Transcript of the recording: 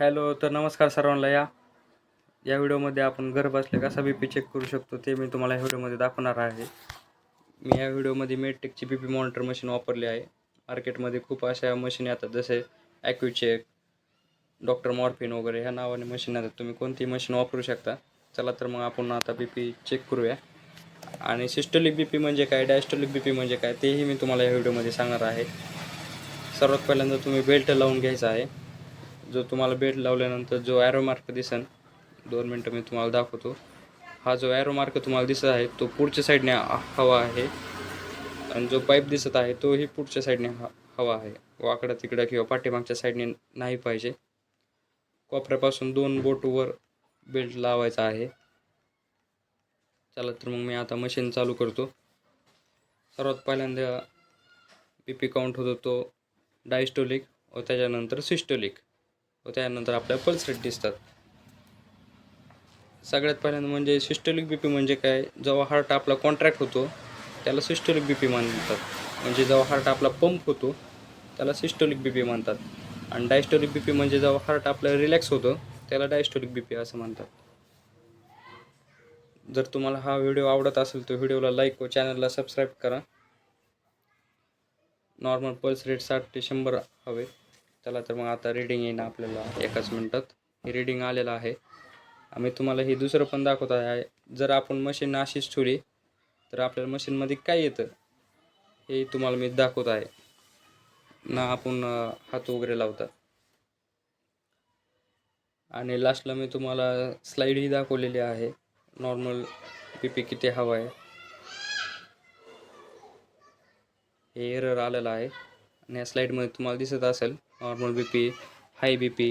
Hello तर नमस्कार सर्वांना या. या व्हिडिओमध्ये आपण घर बसल्या कसा बी पी चेक करू शकतो ते मी तुम्हाला या व्हिडिओमध्ये दाखवणार आहे. मी या व्हिडिओमध्ये मेडटेकची बी पी मॉनिटर मशीन वापरली आहे. मार्केटमध्ये खूप अशा मशीन येतात जसे ॲक्युचेक डॉक्टर मॉर्फिन वगैरे ह्या नावाने मशीन येतात. तुम्ही कोणतीही मशीन वापरू शकता. चला तर मग आपण आता बी पी चेक करूया. आणि सिस्टोलिक बी पी म्हणजे काय? डायस्टोलिक बी पी म्हणजे काय? तेही मी तुम्हाला या व्हिडिओमध्ये सांगणार आहे. सर्वात पहिल्यांदा तुम्ही बेल्ट लावून घ्यायचा आहे. जो तुम्हाला बेल्ट लावल्यानंतर जो ॲरो मार्क दिसन दोन मिनटं मी तुम्हाला दाखवतो. हा जो ॲरो मार्क तुम्हाला दिसत आहे तो पुढच्या साईडने हवा आहे. आणि जो पाईप दिसत आहे तोही पुढच्या साईडने ह हवा आहे. वाकडं तिकडं किंवा पाठीमागच्या साईडने नाही पाहिजे. कोपऱ्यापासून दोन बोटवर बेल्ट लावायचा आहे. चला तर मग मी आता मशीन चालू करतो. सर्वात पहिल्यांदा बी पी काउंट होतो तो डायस्टोलिक व त्याच्यानंतर सिस्टोलिक व त्यानंतर आपल्या पल्स रेट दिसतात. सगळ्यात पहिल्यांदा म्हणजे सिस्टोलिक बी पी म्हणजे काय? जेव्हा हार्ट आपला कॉन्ट्रॅक्ट होतो त्याला सिस्टोलिक बी पी म्हणतात. म्हणजे जेव्हा हार्ट आपला पंप होतो त्याला सिस्टोलिक बी पी म्हणतात. आणि डायस्टोलिक बी पी म्हणजे जेव्हा हार्ट आपलं रिलॅक्स होतं त्याला डायस्टोलिक बी पी असं म्हणतात. जर तुम्हाला हा व्हिडिओ आवडत असेल तर व्हिडिओला लाईक व चॅनलला सबस्क्राईब करा. नॉर्मल पल्स रेट साठ ते शंभर हवे. चला तर मग आता रीडिंग येईन आपल्याला एकाच मिनटात. हे रीडिंग आलेलं आहे. आम्ही तुम्हाला हे दुसरं पण दाखवत आहे. जर आपण मशीन अशीच ठेवली तर आपल्याला मशीनमध्ये काय येतं? हे तुम्हाला मी दाखवत आहे. ना आपण हात वगैरे लावतात आणि लास्टला मी तुम्हाला स्लाईडही दाखवलेली आहे. नॉर्मल पी पी किती हवा आहे. हे एरर आलेलं आहे. आणि या स्लाईडमध्ये तुम्हाला दिसत असेल normal B P high B P